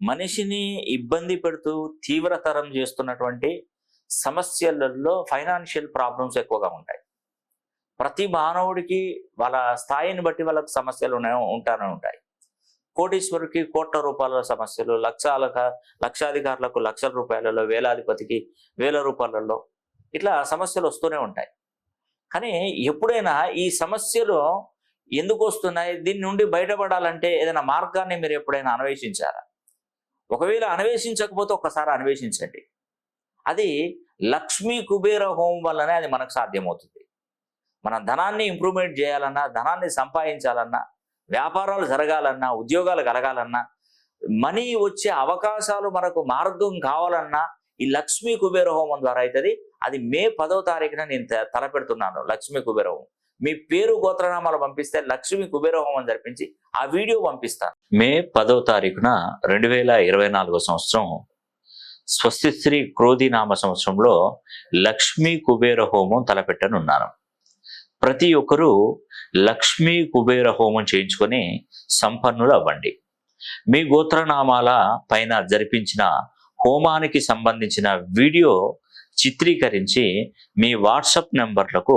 మనిషిని ఇబ్బంది పెడుతూ తీవ్రతరం చేస్తున్నటువంటి సమస్యలలో ఫైనాన్షియల్ ప్రాబ్లమ్స్ ఎక్కువగా ఉంటాయి. ప్రతి మానవుడికి వాళ్ళ స్థాయిని బట్టి వాళ్ళకి సమస్యలు ఉంటానే ఉంటాయి. కోటీశ్వరుడికి కోట్ల రూపాయల సమస్యలు లక్షాల లక్షాధికారులకు లక్షల రూపాయలలో వేలాధిపతికి వేల రూపాయలలో ఇట్లా సమస్యలు వస్తూనే ఉంటాయి. కానీ ఎప్పుడైనా ఈ సమస్యలు ఎందుకు వస్తున్నాయి? దీని నుండి బయటపడాలంటే ఏదైనా మార్గాన్ని మీరు ఎప్పుడైనా అన్వేషించారా? ఒకవేళ అన్వేషించకపోతే ఒక్కసారి అన్వేషించండి. అది లక్ష్మీ కుబేర హోమం వల్లనే అది మనకు సాధ్యమవుతుంది. మన ధనాన్ని ఇంప్రూవ్మెంట్ చేయాలన్నా ధనాన్ని సంపాదించాలన్నా వ్యాపారాలు జరగాలన్నా ఉద్యోగాలు కలగాలన్నా మనీ వచ్చే అవకాశాలు మనకు మార్గం కావాలన్నా ఈ లక్ష్మీ కుబేర హోమం ద్వారా అవుతుంది. అది మే పదో తారీఖున నేను తలపెడుతున్నాను. లక్ష్మీ కుబేర హోమం. మీ పేరు గోత్రనామాలు పంపిస్తే లక్ష్మి కుబేర హోమం జరిపించి ఆ వీడియో పంపిస్తాను. మే పదో తారీఖున రెండు వేల ఇరవై నాలుగో సంవత్సరం స్వస్తిశ్రీ క్రోధినామ క్రోధి నామ సంవత్సరంలో లక్ష్మీ కుబేర హోమం తలపెట్టనున్నాను. ప్రతి ఒక్కరూ లక్ష్మీ కుబేర హోమం చేయించుకొని సంపన్నులు అవ్వండి మీ గోత్రనామాల పైన జరిపించిన హోమానికి సంబంధించిన వీడియో చిత్రీకరించి మీ వాట్సాప్ నెంబర్లకు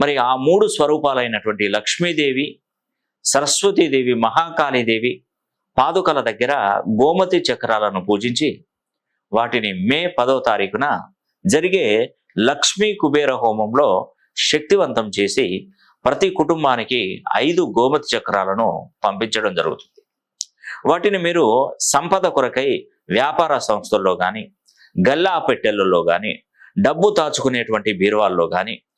మరి ఆ మూడు స్వరూపాలైనటువంటి లక్ష్మీదేవి సరస్వతీదేవి మహాకాళీదేవి పాదుకల దగ్గర గోమతి చక్రాలను పూజించి వాటిని మే పదో తారీఖున జరిగే లక్ష్మీ కుబేర హోమంలో శక్తివంతం చేసి ప్రతి కుటుంబానికి ఐదు గోమతి చక్రాలను పంపించడం జరుగుతుంది. వాటిని మీరు సంపద కొరకై వ్యాపార సంస్థల్లో కానీ గల్లా పెట్టెలలో కానీ డబ్బు దాచుకునేటువంటి బీరువాల్లో కానీ